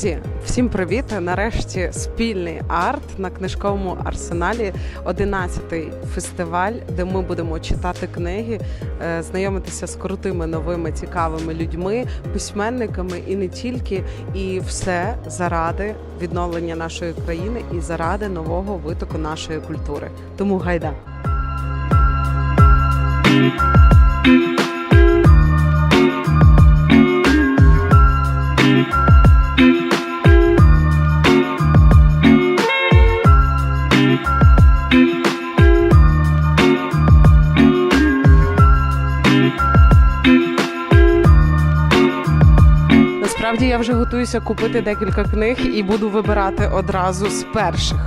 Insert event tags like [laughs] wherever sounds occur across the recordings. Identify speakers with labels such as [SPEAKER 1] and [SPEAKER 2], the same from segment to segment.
[SPEAKER 1] Друзі, всім привіт! Нарешті спільний арт на книжковому арсеналі. 11-й фестиваль, де ми будемо читати книги, е, знайомитися з крутими новими цікавими людьми, письменниками і не тільки. І все заради відновлення нашої країни і заради нового витоку нашої культури. Тому гайда. Насправді я вже готуюся купити декілька книг і буду вибирати одразу з перших.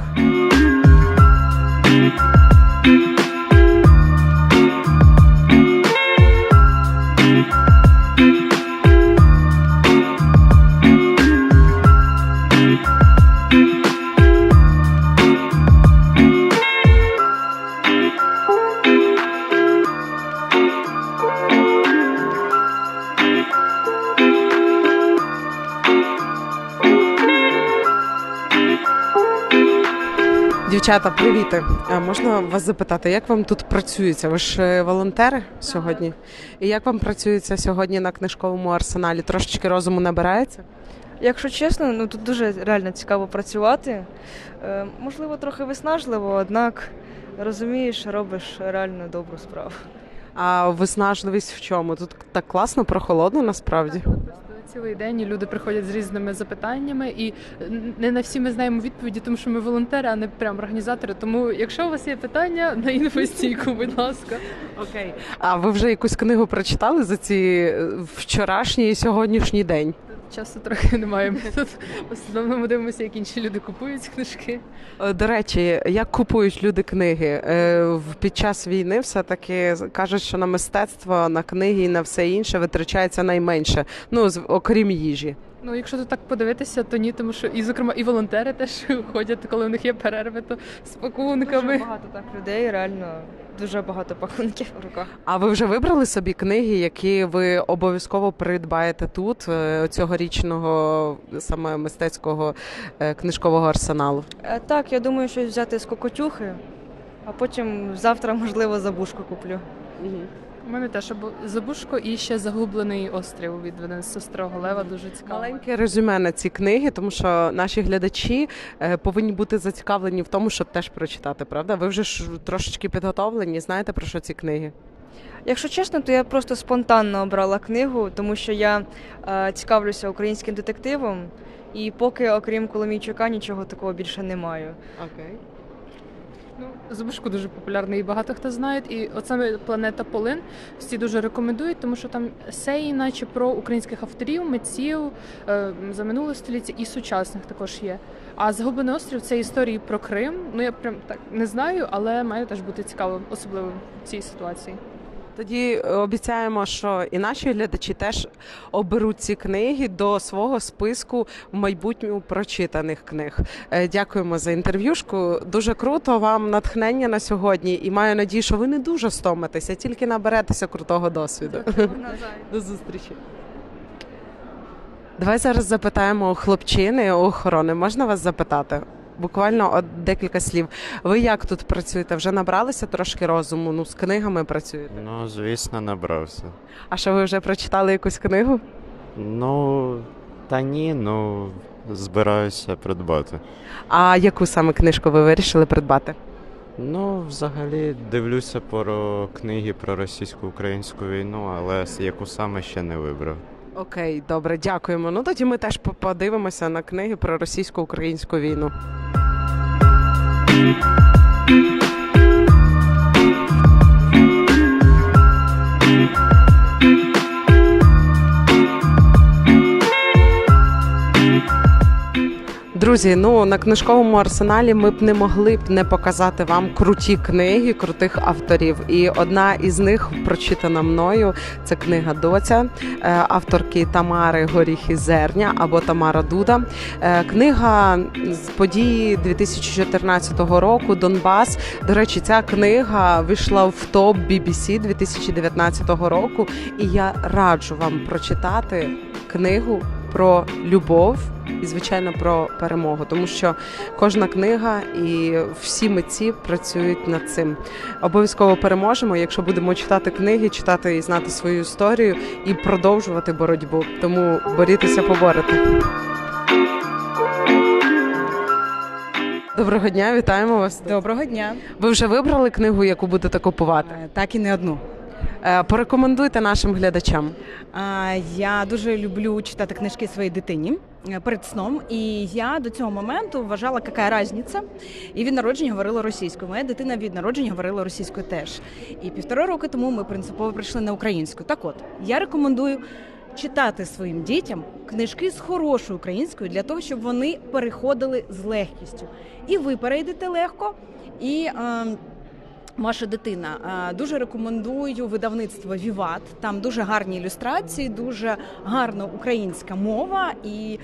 [SPEAKER 1] Дівчата, привіти! Можна вас запитати, як вам тут працюється? Ви ж е, волонтери сьогодні? І як вам працюється сьогодні на книжковому арсеналі? Трошечки розуму набирається?
[SPEAKER 2] Якщо чесно, ну тут дуже реально цікаво працювати. Е, можливо, трохи виснажливо, однак розумієш, робиш реально добру справу.
[SPEAKER 1] А виснажливість в чому? Тут так класно, прохолодно насправді.
[SPEAKER 3] Цілий день і люди приходять з різними запитаннями, і не на всі ми знаємо відповіді, тому що ми волонтери, а не прям організатори. Тому, якщо у вас є питання, на інвестійку, будь ласка.
[SPEAKER 1] Окей. А ви вже якусь книгу прочитали за ці е, вчорашній і сьогоднішній день?
[SPEAKER 3] Часу трохи немає. Ми [laughs] тут в основному дивимося, як інші люди купують книжки.
[SPEAKER 1] Е, До речі, як купують люди книги Е, в- під час війни? Все таки кажуть, що на мистецтво, на книги і на все інше витрачається найменше. Ну з- окрім їжі.
[SPEAKER 3] Ну, якщо тут так подивитися, то ні, тому що і зокрема і волонтери теж [laughs] ходять, коли у них є перерви, то з
[SPEAKER 2] Дуже багато так людей, реально дуже багато пакунків в руках.
[SPEAKER 1] А ви вже вибрали собі книги, які ви обов'язково придбаєте тут е, цьогорічного саме мистецького е, книжкового арсеналу?
[SPEAKER 2] Е, так, я думаю, щось взяти з кокотюхи, а потім завтра, можливо, забушку куплю.
[SPEAKER 3] У мене теж Забушко і ще загублений острів від Венеса Старого Лева. Дуже цікаво.
[SPEAKER 1] Маленьке резюме на ці книги, тому що наші глядачі е, повинні бути зацікавлені в тому, щоб теж прочитати. Правда? Ви вже ж трошечки підготовлені, знаєте про що ці книги?
[SPEAKER 2] Якщо чесно, то я просто спонтанно обрала книгу, тому що я е, цікавлюся українським детективом, і поки, окрім Коломійчука, нічого такого більше не маю.
[SPEAKER 1] Окей.
[SPEAKER 3] Ну, Забушко дуже популярний і багато хто знає. І от саме планета Полин всі дуже рекомендують, тому що там сеї, наче про українських авторів, митців е, за минуле століття і сучасних також є. А Загублений острів це історії про Крим. Ну я прям так не знаю, але має теж бути цікаво, особливо в цій ситуації.
[SPEAKER 1] Тоді е, обіцяємо, що і наші глядачі теж оберуть ці книги до свого списку в майбутньому прочитаних книг. Е, Дякуємо за інтерв'юшку. Дуже круто вам натхнення на сьогодні, і маю надію, що ви не дуже стомитеся, тільки наберетеся крутого досвіду. [laughs] До зустрічі. Давай зараз запитаємо у хлопчини, у охорони. Можна вас запитати? Буквально от декілька слів. Ви як тут працюєте? Вже набралися трошки розуму? Ну, з книгами працюєте?
[SPEAKER 4] Ну, звісно, набрався.
[SPEAKER 1] А що ви вже прочитали якусь книгу?
[SPEAKER 4] Ну, та ні, ну, збираюся придбати.
[SPEAKER 1] А яку саме книжку ви вирішили придбати?
[SPEAKER 4] Ну, взагалі дивлюся про книги про російсько-українську війну, але яку саме ще не вибрав.
[SPEAKER 1] Окей, добре, дякуємо. Ну тоді ми теж по- подивимося на книги про російсько-українську війну. Друзі, ну на книжковому арсеналі ми б не могли б не показати вам круті книги крутих авторів. І одна із них прочитана мною. Це книга Доця е, авторки Тамари Горіхи Зерня або Тамара Дуда. Е, Книга з події 2014 року Донбас. До речі, ця книга вийшла в топ BBC 2019 року. І я раджу вам прочитати книгу про любов і звичайно про перемогу, тому що кожна книга і всі митці працюють над цим. Обов'язково переможемо, якщо будемо читати книги, читати і знати свою історію і продовжувати боротьбу. Тому борітеся, поборете. Доброго дня, вітаємо вас.
[SPEAKER 5] Доброго дня.
[SPEAKER 1] Ви вже вибрали книгу, яку будете купувати?
[SPEAKER 5] Е, Так і не одну.
[SPEAKER 1] Е, Порекомендуйте нашим глядачам.
[SPEAKER 5] Я дуже люблю читати книжки своїй дитині е, перед сном. І я до цього моменту вважала, яка різниця. І від народження говорила російською. Моя дитина від народження говорила російською теж. І півтора роки тому ми принципово прийшли на українську. Так от, я рекомендую. Читати своїм дітям книжки з хорошою українською для того, щоб вони переходили з легкістю. І ви перейдете легко, і е, Ваша дитина Е, дуже рекомендую видавництво Віват. Там дуже гарні ілюстрації, дуже гарна українська мова. І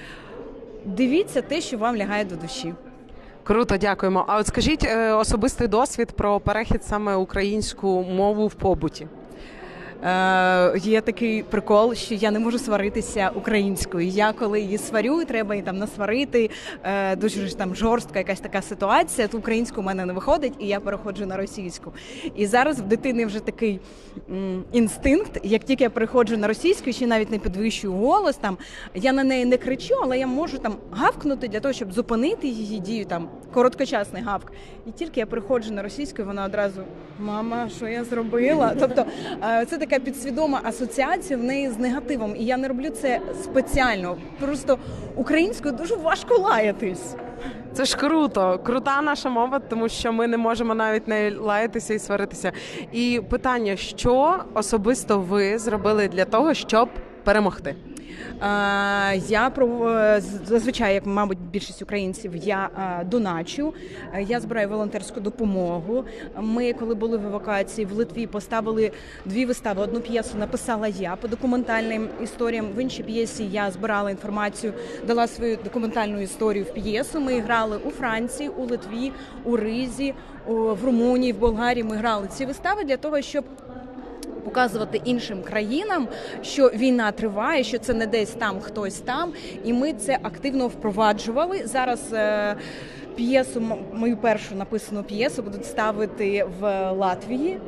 [SPEAKER 5] дивіться те, що вам лягає до душі.
[SPEAKER 1] Круто, дякуємо. А от скажіть е, особистий досвід про перехід саме українську мову в побуті.
[SPEAKER 5] Е, є такий прикол, що я не можу сваритися українською. Я коли її сварю, треба її там насварити. Е, дуже ж там жорстка якась така ситуація. То українську в мене не виходить, і я переходжу на російську. І зараз в дитини вже такий м, інстинкт. Як тільки я переходжу на російську, ще навіть не підвищую голос. Там я на неї не кричу, але я можу там гавкнути для того, щоб зупинити її дію. Там короткочасний гавк. І тільки я приходжу на російську, вона одразу мама, що я зробила? Тобто е, це така підсвідома асоціація в неї з негативом. І я не роблю це спеціально. Просто українською дуже важко лаятись.
[SPEAKER 1] Це ж круто, крута наша мова, тому що ми не можемо навіть не лаятися і сваритися. І питання: що особисто ви зробили для того, щоб перемогти?
[SPEAKER 5] Я е, зазвичай, як мабуть, більшість українців, я е, доначу. Е, Я збираю волонтерську допомогу. Ми, коли були в евакуації в Литві, поставили дві вистави. Одну п'єсу написала я по документальним історіям. В іншій п'єсі я збирала інформацію, дала свою документальну історію в п'єсу. Ми грали у Франції, у Литві, у Ризі, в Румунії, в Болгарії. Ми грали ці вистави для того, щоб показувати іншим країнам, що війна триває, що це не десь там, хтось там, і ми це активно впроваджували. Зараз е, п'єсу, мою першу написану п'єсу будуть ставити в Латвії.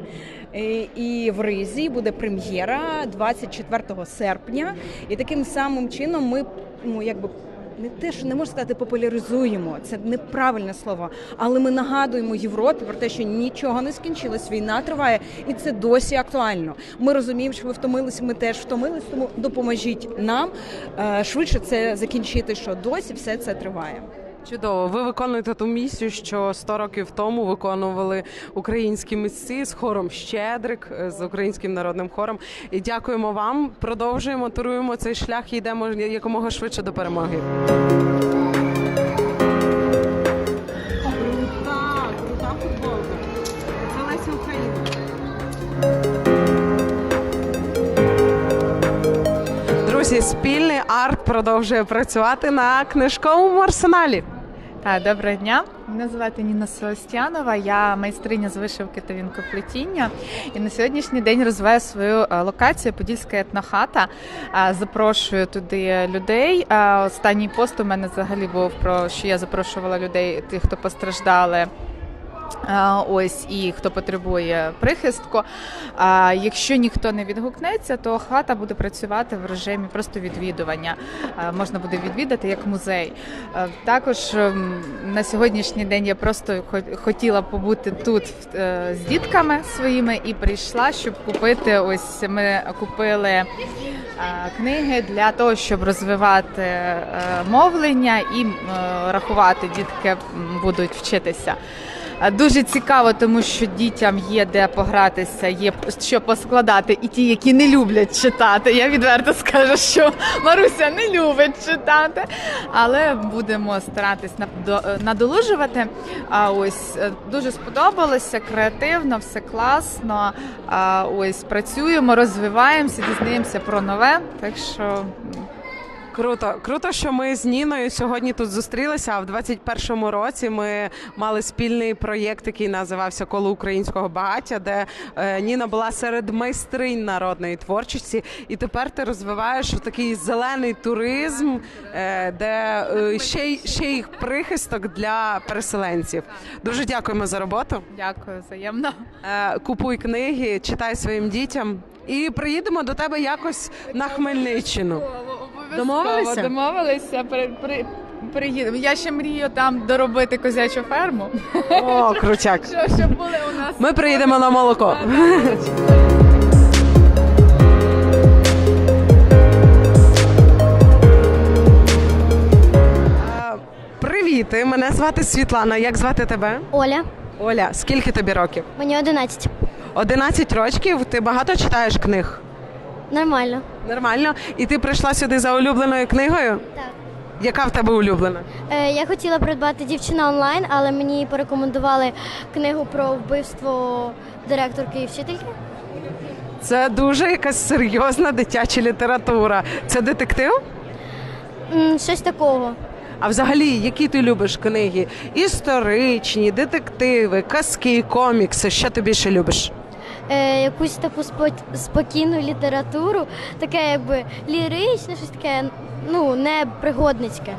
[SPEAKER 5] Е, І в Ризі буде прем'єра 24 серпня. І таким самим чином ми ну якби не те, що не можна сказати, популяризуємо. Це неправильне слово, але ми нагадуємо Європі про те, що нічого не скінчилось, війна триває, і це досі актуально. Ми розуміємо, що ви втомилися. ми теж втомились, тому допоможіть нам е, швидше це закінчити. Що досі все це триває.
[SPEAKER 1] Чудово, ви виконуєте ту місію, що 100 років тому виконували українські митці з хором Щедрик е, з українським народним хором. І дякуємо вам. Продовжуємо, туруємо цей шлях і йдемо якомога швидше до перемоги. Друзі, спільний арт продовжує працювати на книжковому арсеналі.
[SPEAKER 6] Так, доброго дня. Мене звати Ніна Селестянова. Я майстриня з вишивки та вінкоплетіння. І на сьогоднішній день розвиваю свою е, локацію Подільська етнохата. Е, Запрошую туди людей. Е, Останній пост у мене взагалі був про що я запрошувала людей, тих, хто постраждали. Ось і хто потребує прихистку. А якщо ніхто не відгукнеться, то хата буде працювати в режимі просто відвідування. Можна буде відвідати як музей. Також ем, на сьогоднішній день я просто хотіла побути тут е, з дітками своїми і прийшла, щоб купити. Ось ми купили книги для того, щоб розвивати е, мовлення і е, рахувати. Дітки будуть вчитися. А Дуже цікаво, тому що дітям є де погратися, є що поскладати, і ті, які не люблять читати. Я відверто скажу, що Маруся не любить читати, але будемо старатись надолужувати. А ось е, дуже сподобалося, креативно, все класно. А ось працюємо, розвиваємося, дізнаємося про нове. Так що
[SPEAKER 1] Круто, круто, що ми з Ніною сьогодні тут зустрілися. А в 21-му році ми мали спільний проєкт, який називався Коло українського багаття, де е, Ніна була серед майстринь народної творчості. І тепер ти розвиваєш такий зелений туризм, е, де е, ще й ще й прихисток для переселенців. Дуже дякуємо за роботу.
[SPEAKER 6] Дякую, взаємно.
[SPEAKER 1] Купуй книги, читай своїм дітям. І приїдемо до тебе якось на Хмельниччину. Домовилися?
[SPEAKER 6] Домовилися. При, при, приїдемо. Я ще мрію там доробити козячу ферму.
[SPEAKER 1] О, крутяк.
[SPEAKER 6] Що, щоб були у нас.
[SPEAKER 1] Ми приїдемо на молоко. Привіт, мене звати Світлана. Як звати тебе?
[SPEAKER 7] Оля,
[SPEAKER 1] Оля, скільки тобі років?
[SPEAKER 7] мені 11.
[SPEAKER 1] 11 років. Ти багато читаєш книг?
[SPEAKER 7] Нормально.
[SPEAKER 1] Нормально. І ти прийшла сюди за улюбленою книгою?
[SPEAKER 7] Так.
[SPEAKER 1] Яка в тебе улюблена?
[SPEAKER 7] Е, я хотіла придбати дівчина онлайн, але мені порекомендували книгу про вбивство директорки і вчительки.
[SPEAKER 1] Це дуже якась серйозна дитяча література. Це детектив?
[SPEAKER 7] М, щось такого.
[SPEAKER 1] А взагалі, які ти любиш книги? Історичні, детективи, казки, комікси. Що ти більше любиш?
[SPEAKER 7] Е, якусь таку спо- спокійну літературу, таке якби ліричне, щось таке, ну, не пригодницьке.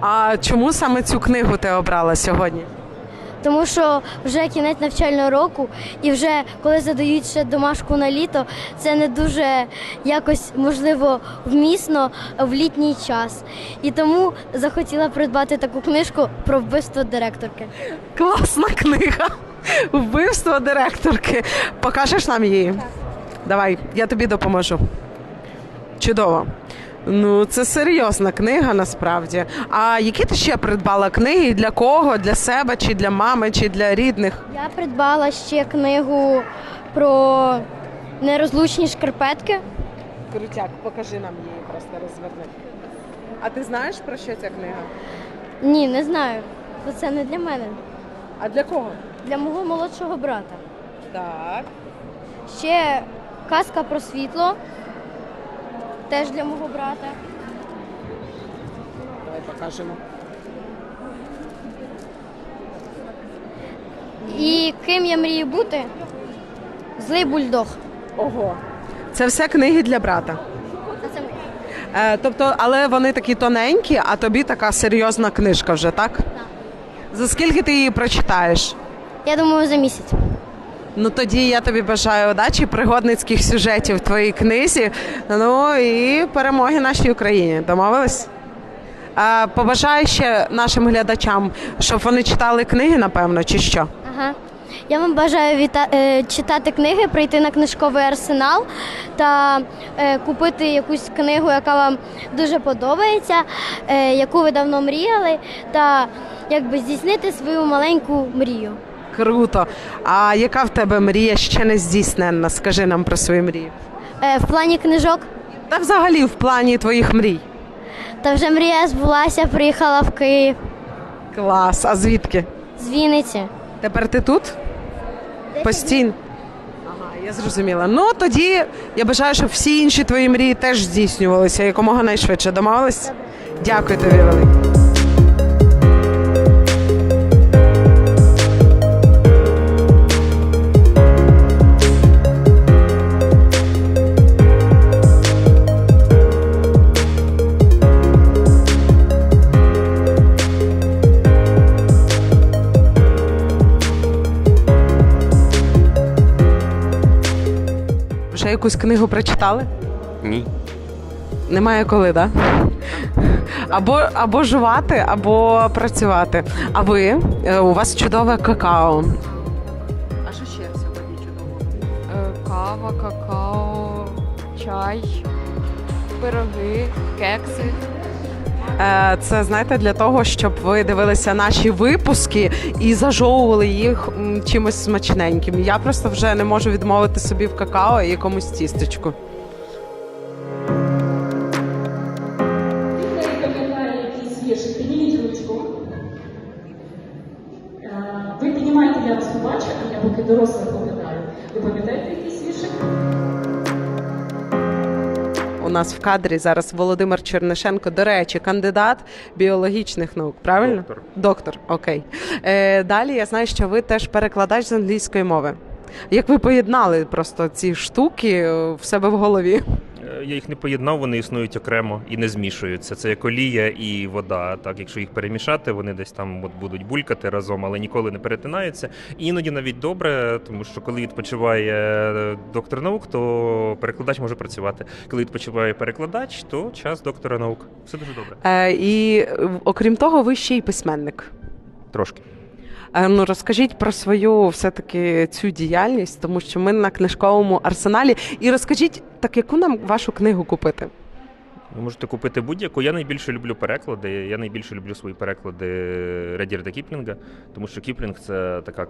[SPEAKER 1] А чому саме цю книгу ти обрала сьогодні?
[SPEAKER 7] Тому що вже кінець навчального року, і вже коли задають ще домашку на літо, це не дуже якось можливо вмісно в літній час. І тому захотіла придбати таку книжку про вбивство директорки.
[SPEAKER 1] Класна книга. Вбивство директорки. Покажеш нам її? Давай, я тобі допоможу. Чудово. Ну, це серйозна книга насправді. А які ти ще придбала книги? Для кого? Для себе, чи для мами, чи для рідних?
[SPEAKER 7] Я придбала ще книгу про нерозлучні шкарпетки.
[SPEAKER 1] Крутяк, покажи нам її, просто розверни. А ти знаєш про що ця книга?
[SPEAKER 7] Ні, не знаю. Бо це не для мене,
[SPEAKER 1] А для кого?
[SPEAKER 7] Для мого молодшого брата.
[SPEAKER 1] Так.
[SPEAKER 7] Ще казка про світло. Теж для мого брата.
[SPEAKER 1] Давай покажемо.
[SPEAKER 7] І ким я мрію бути? Злий бульдог.
[SPEAKER 1] Ого. Це все книги для брата.
[SPEAKER 7] А це.
[SPEAKER 1] Е, тобто, але вони такі тоненькі, а тобі така серйозна книжка вже, так? Так. За скільки ти її прочитаєш?
[SPEAKER 7] Я думаю, за місяць.
[SPEAKER 1] Ну тоді я тобі бажаю удачі, пригодницьких сюжетів в твоїй книзі. Ну і перемоги нашій Україні. Домовились? Е, побажаю ще нашим глядачам, щоб вони читали книги, напевно, чи що?
[SPEAKER 7] Ага. Я вам бажаю віта... е, читати книги, прийти на книжковий арсенал та е, купити якусь книгу, яка вам дуже подобається, е, яку ви давно мріяли, та якби здійснити свою маленьку мрію.
[SPEAKER 1] Круто. А яка в тебе мрія ще не здійсненна? Скажи нам про свої мрії.
[SPEAKER 7] Е, в плані книжок
[SPEAKER 1] Та взагалі в плані твоїх мрій.
[SPEAKER 7] та вже мрія збулася, приїхала в Київ
[SPEAKER 1] Клас. А звідки?
[SPEAKER 7] з Вінниці.
[SPEAKER 1] Тепер ти тут? Постійно. Ага, я зрозуміла. Ну тоді я бажаю, щоб всі інші твої мрії теж здійснювалися якомога найшвидше. Домовились? Дякую тобі велике. Якусь книгу прочитали?
[SPEAKER 4] Ні.
[SPEAKER 1] Немає коли, так? Да? Або, або жувати, або працювати. А ви? Е, У вас чудове какао. А що ще сьогодні чудово?
[SPEAKER 2] Е, Кава, какао, чай, пироги, кекси.
[SPEAKER 1] Е, Це знаєте для того, щоб ви дивилися наші випуски і зажовували їх чимось смачненьким. Я просто вже не можу відмовити собі в какао і якомусь тістечку. Нас в кадрі зараз Володимир Чернишенко. До речі, кандидат біологічних наук. Правильно?
[SPEAKER 8] Доктор.
[SPEAKER 1] Доктор, окей. Е, далі я знаю, що ви теж перекладач з англійської мови. Як ви поєднали просто ці штуки е, в себе в голові?
[SPEAKER 8] Я їх не поєднав, вони існують окремо і не змішуються. Це як олія і вода. Так, якщо їх перемішати, вони десь там от будуть булькати разом, але ніколи не перетинаються. І іноді навіть добре, тому що коли відпочиває е, доктор наук, то перекладач може працювати. Коли відпочиває перекладач, то час доктора наук. Все дуже добре.
[SPEAKER 1] Е, і окрім того, ви ще й письменник.
[SPEAKER 8] Трошки.
[SPEAKER 1] Е, Ну розкажіть про свою все-таки цю діяльність, тому що ми на книжковому арсеналі. І розкажіть, так яку нам вашу книгу купити?
[SPEAKER 8] Ви можете купити будь-яку. Я найбільше люблю переклади. Я найбільше люблю свої переклади Редірда Кіплінга, тому що Кіплінг це така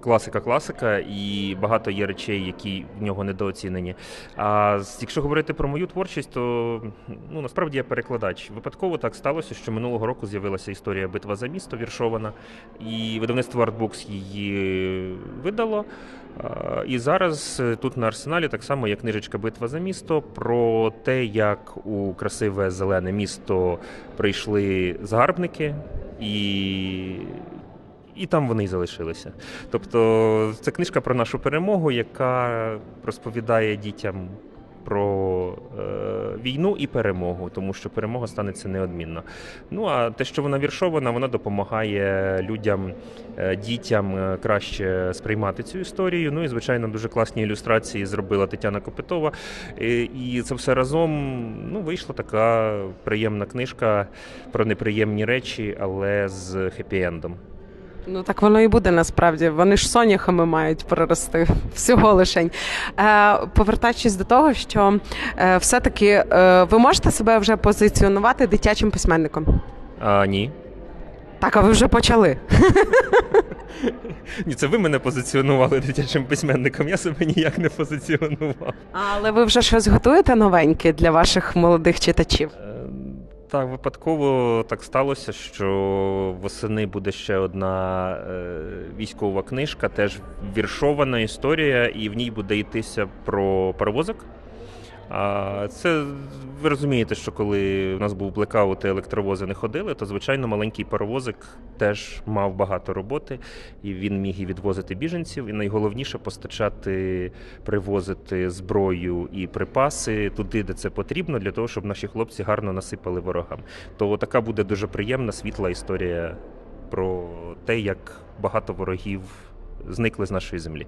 [SPEAKER 8] класика-класика, і багато є речей, які в нього недооцінені. А якщо говорити про мою творчість, то ну насправді я перекладач. Випадково так сталося, що минулого року з'явилася історія Битва за місто віршована, і видавництво Artbooks її видало. І зараз е, тут на арсеналі так само є книжечка Битва за місто про те, як у красиве зелене місто прийшли загарбники, і, і там вони й залишилися. Тобто це книжка про нашу перемогу, яка розповідає дітям про е, війну і перемогу, тому що перемога станеться неодмінно. Ну а те, що вона віршована, вона допомагає людям, е, дітям е, краще сприймати цю історію. Ну і звичайно, дуже класні ілюстрації зробила Тетяна Копитова. І, і це все разом ну, вийшла така приємна книжка про неприємні речі, але з хеппі-ендом.
[SPEAKER 1] Ну так воно і буде насправді. Вони ж соняхами мають прорости [laughs] всього лишень. Е, повертаючись до того, що е, все-таки е, ви можете себе вже позиціонувати дитячим письменником.
[SPEAKER 8] А ні.
[SPEAKER 1] Так, а ви вже почали. [laughs]
[SPEAKER 8] Ні, це ви мене позиціонували дитячим письменником. Я себе ніяк не позиціонував.
[SPEAKER 1] Але ви вже щось готуєте новеньке для ваших молодих читачів?
[SPEAKER 8] Так, випадково так сталося, що восени буде ще одна е, військова книжка, теж віршована історія, і в ній буде йтися про паровозик. А це ви розумієте, що коли у нас був блекаут і електровози не ходили, то звичайно маленький паровозик теж мав багато роботи, і він міг і відвозити біженців, і найголовніше постачати, привозити зброю і припаси туди, де це потрібно, для того, щоб наші хлопці гарно насипали ворогам. То така буде дуже приємна світла історія про те, як багато ворогів зникли з нашої землі.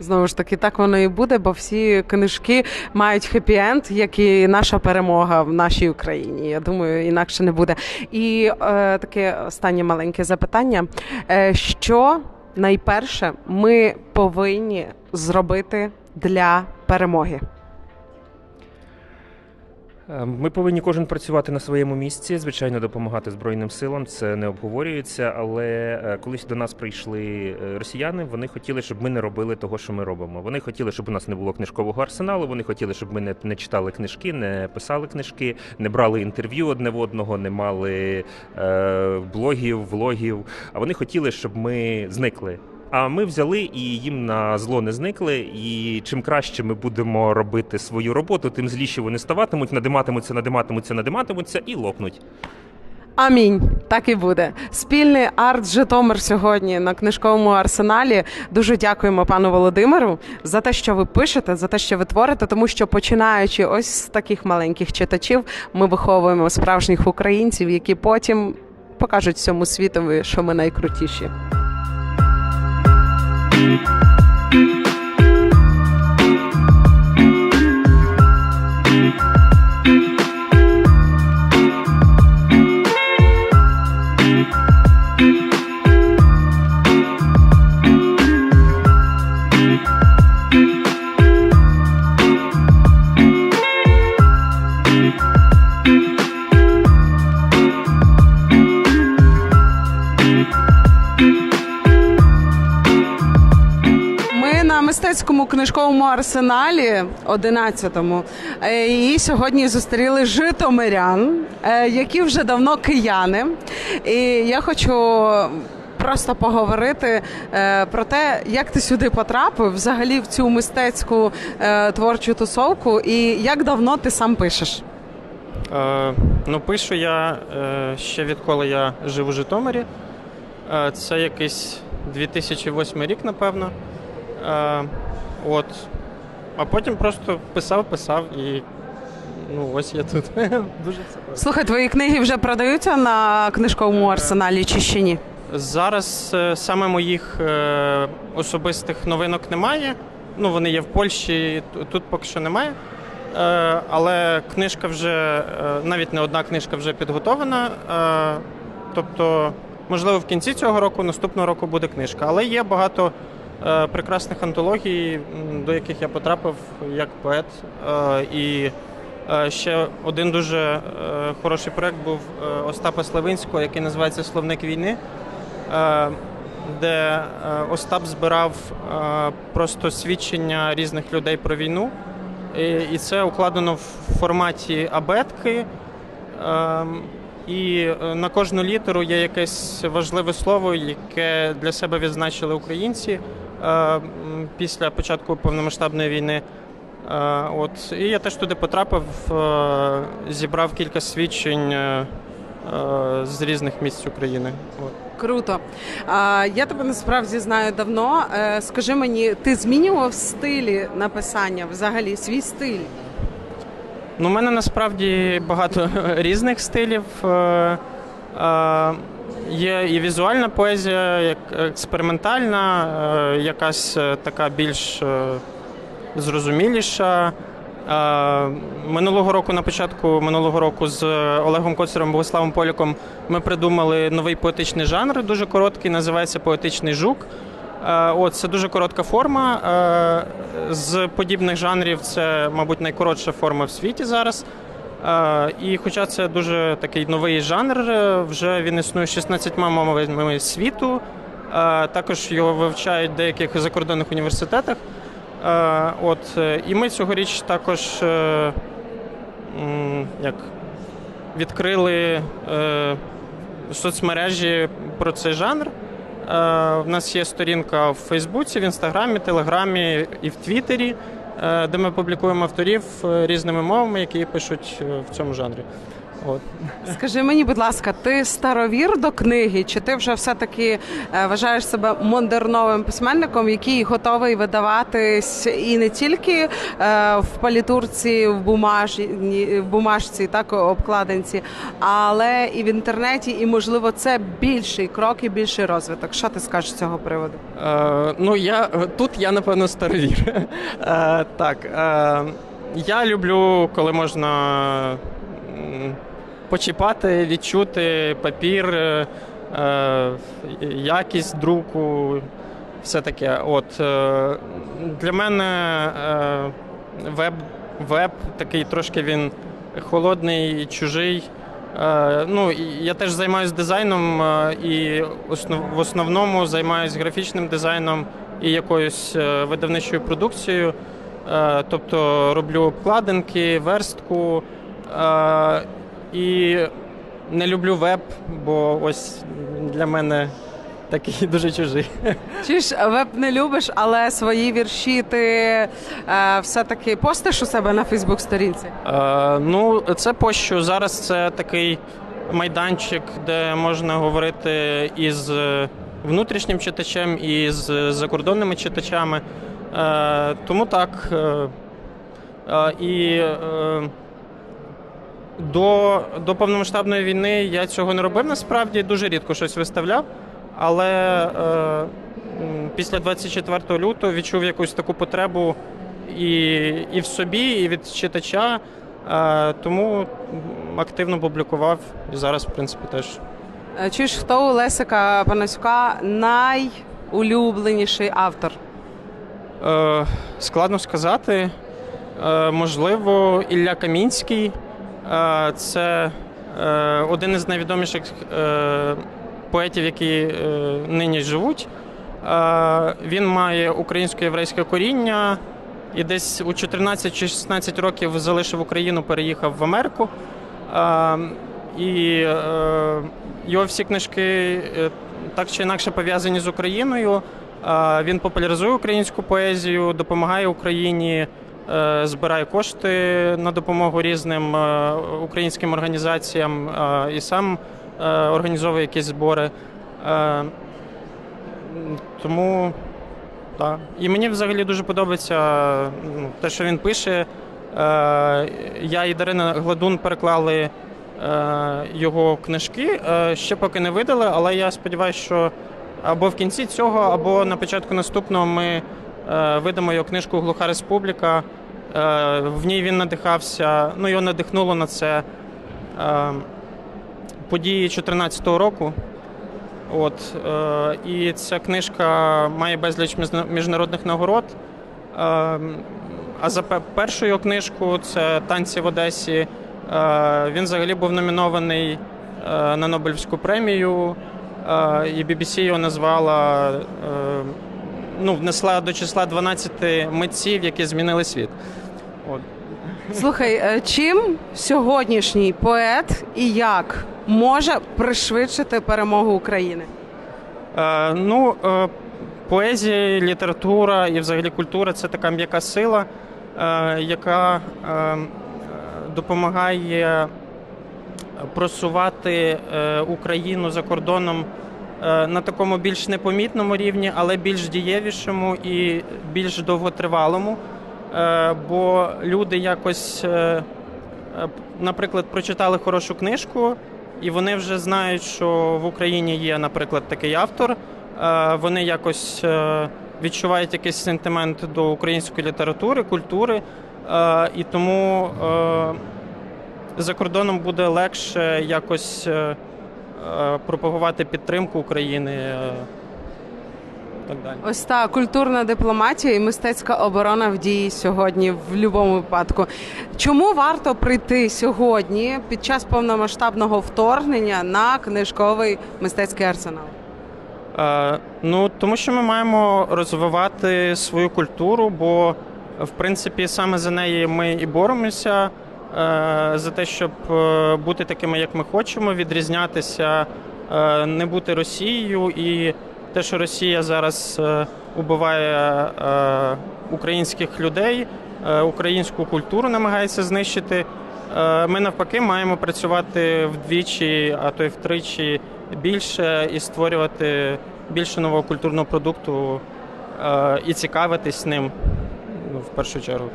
[SPEAKER 1] Знову ж таки, так воно і буде, бо всі книжки мають хеппі-енд, як і наша перемога в нашій Україні. Я думаю, інакше не буде. І е, таке останнє маленьке запитання: е, що найперше ми повинні зробити для перемоги?
[SPEAKER 8] Е, Ми повинні кожен працювати на своєму місці, звичайно, допомагати Збройним силам. Це не обговорюється. Але е, колись до нас прийшли е, росіяни, вони хотіли, щоб ми не робили того, що ми робимо. Вони хотіли, щоб у нас не було книжкового арсеналу. Вони хотіли, щоб ми не, не читали книжки, не писали книжки, не брали інтерв'ю одне в одного, не мали е, блогів, влогів. А вони хотіли, щоб ми зникли. А ми взяли і їм на зло не зникли. І чим краще ми будемо робити свою роботу, тим зліші вони ставатимуть, надиматимуться, надиматимуться, надиматимуться і лопнуть.
[SPEAKER 1] Амінь. Так і буде. Спільний арт Житомир сьогодні на книжковому арсеналі. Дуже дякуємо пану Володимиру за те, що ви пишете, за те, що ви творите, тому що починаючи ось з таких маленьких читачів, ми виховуємо справжніх українців, які потім покажуть всьому світові, що ми найкрутіші. Ми на книжковому арсеналі 11-му. Е, І сьогодні зустріли житомирян, е, які вже давно кияни. І я хочу просто поговорити е, про те, як ти сюди потрапив, взагалі в цю мистецьку творчу тусовку, і як давно ти сам пишеш.
[SPEAKER 9] Е, ну, пишу я е, ще відколи я жив у Житомирі. Е, це якийсь 2008 рік, напевно. Е, от. А потім просто писав, писав і ну, ось я тут. [laughs] Дуже просто.
[SPEAKER 1] Слухай, твої книги вже продаються на книжковому арсеналі чи ще ні?
[SPEAKER 9] Зараз е, саме моїх е, особистих новинок немає. Ну, вони є в Польщі, тут поки що немає. Е, але книжка вже, е, навіть не одна книжка вже підготовлена. Е, тобто, можливо, в кінці цього року, наступного року буде книжка. Але є багато е, прекрасних антологій, до яких я потрапив як поет. Е, і е, ще один дуже е, хороший проект був е, Остапа Славинського, який називається Словник війни е, де е, Остап збирав е, просто свідчення різних людей про війну. І, це укладено в форматі абетки. Ем, І е, на кожну літеру є якесь важливе слово, яке для себе відзначили українці е, після початку повномасштабної війни. Е, От. І я теж туди потрапив, е, зібрав кілька свідчень е, е, з різних місць України. От.
[SPEAKER 1] Круто. Я тебе насправді знаю давно. Е, скажи мені, ти змінював стилі написання взагалі свій стиль?
[SPEAKER 9] Ну, у мене насправді багато [laughs] різних стилів. Є і візуальна поезія, як експериментальна, е, якась е, така більш е, зрозуміліша. Минулого року, на початку минулого року, з Олегом Коцером Богославом Поляком ми придумали новий поетичний жанр, дуже короткий, називається Поетичний жук. От, це дуже коротка форма. З подібних жанрів це, мабуть, найкоротша форма в світі зараз. І хоча це дуже такий новий жанр, е, вже він існує 16 мовами світу. Е, Також його вивчають в деяких закордонних університетах. Е, От, і ми цьогоріч також як, відкрили соцмережі про цей жанр. В нас є сторінка в Фейсбуці, в Інстаграмі, Телеграмі і в Твіттері, де ми публікуємо авторів е, різними мовами, які пишуть е, в цьому жанрі. От.
[SPEAKER 1] Скажи мені, будь ласка, ти старовір до книги, чи ти вже все-таки е, вважаєш себе модерновим письменником, який готовий видаватись і не тільки е, в палітурці, в бумажі, в бумажці, так обкладинці, але і в інтернеті, і можливо це більший крок і більший розвиток. Що ти скажеш з цього приводу?
[SPEAKER 9] Е, ну, я тут я напевно старовір. Е, так. Е, я люблю, коли можна почіпати, відчути папір, е, е, якість друку, все таке. От, е, для мене веб, веб такий трошки він холодний, чужий. Ну, я теж займаюся дизайном і в основному займаюся графічним дизайном і якоюсь видавничою продукцією. Тобто роблю обкладинки, верстку. І не люблю веб, бо ось для мене такий [laughs] дуже чужий.
[SPEAKER 1] Чи ж веб не любиш, але свої вірші ти е, все-таки постиш у себе на Фейсбук-сторінці?
[SPEAKER 9] Е, ну, це пощо зараз це такий майданчик, де можна говорити із е, внутрішнім читачем і з закордонними читачами. Е, тому так. Е, е, і е, до, до повномасштабної війни я цього не робив насправді, дуже рідко щось виставляв. Але е, після 24 лютого відчув якусь таку потребу і, і в собі, і від читача. Е, тому активно публікував і зараз, в принципі, теж.
[SPEAKER 1] Е, Чи ж хто у Лесика Панасюка найулюбленіший автор?
[SPEAKER 9] Е, складно сказати. Е, можливо, Ілля Камінський. Це е, один із найвідоміших е, поетів, які е, нині живуть. Він має українсько-єврейське коріння і десь у 14 чи 16 років залишив Україну, переїхав в Америку. І його всі книжки так чи інакше пов'язані з Україною. Він популяризує українську поезію, допомагає Україні, е, збирає кошти на допомогу різним е, українським організаціям е, і сам організовує якісь збори. Тому так. І мені взагалі дуже подобається ну, те, що він пише. Я і Дарина Гладун переклали його книжки. Ще поки не видали, але я сподіваюся, що або в кінці цього, або на початку наступного ми видамо його книжку Глуха Республіка. Е, В ній він надихався, ну його надихнуло на це е, події 2014 року. От, е, і ця книжка має безліч міжнародних нагород. А за пе- першу його книжку це Танці в Одесі. Він взагалі був номінований на Нобелівську премію, і BBC його назвала, ну, внесла до числа 12 митців, які змінили світ. От.
[SPEAKER 1] Слухай, е, чим сьогоднішній поет і як може пришвидшити перемогу України?
[SPEAKER 9] Е, ну, е, поезія, література і взагалі культура це така м'яка сила, е, яка е, допомагає просувати е, Україну за кордоном на такому більш непомітному рівні, але більш дієвішому і більш довготривалому. Е, Бо люди якось, е, е, наприклад, прочитали хорошу книжку, і вони вже знають, що в Україні є, наприклад, такий автор. Е, Вони якось е, відчувають якийсь сентимент до української літератури, культури, Е, і тому е, за кордоном буде легше якось е, е, пропагувати підтримку України. е, Так далі.
[SPEAKER 1] Ось та культурна дипломатія і мистецька оборона в дії сьогодні в будь-якому випадку. Чому варто прийти сьогодні під час повномасштабного вторгнення на книжковий мистецький арсенал?
[SPEAKER 9] Е, ну, тому що ми маємо розвивати свою культуру, бо в принципі саме за неї ми і боремося, за те, щоб е, бути такими, як ми хочемо, відрізнятися, е, не бути Росією. І те, що Росія зараз е, убиває е, українських людей, е, українську культуру намагається знищити. Е, Ми навпаки маємо працювати вдвічі, а то й втричі більше і створювати більше нового культурного продукту е, і цікавитись ним ну, в першу чергу.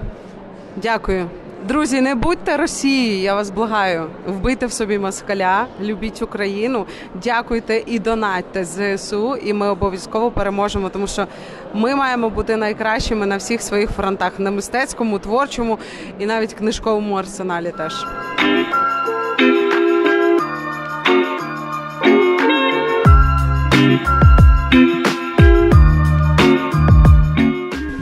[SPEAKER 1] Дякую. Друзі, не будьте Росією, я вас благаю. Вбийте в собі москаля, любіть Україну, дякуйте і донатьте ЗСУ, і ми обов'язково переможемо, тому що ми маємо бути найкращими на всіх своїх фронтах на мистецькому, творчому і навіть книжковому арсеналі теж.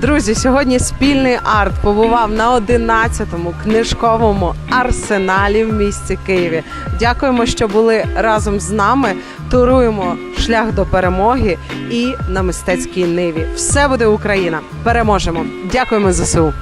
[SPEAKER 1] Друзі, сьогодні спільний арт побував на 11-му книжковому арсеналі в місті Києві. Дякуємо, що були разом з нами. Туруємо шлях до перемоги і на мистецькій ниві. Все буде Україна. Переможемо. Дякуємо ЗСУ.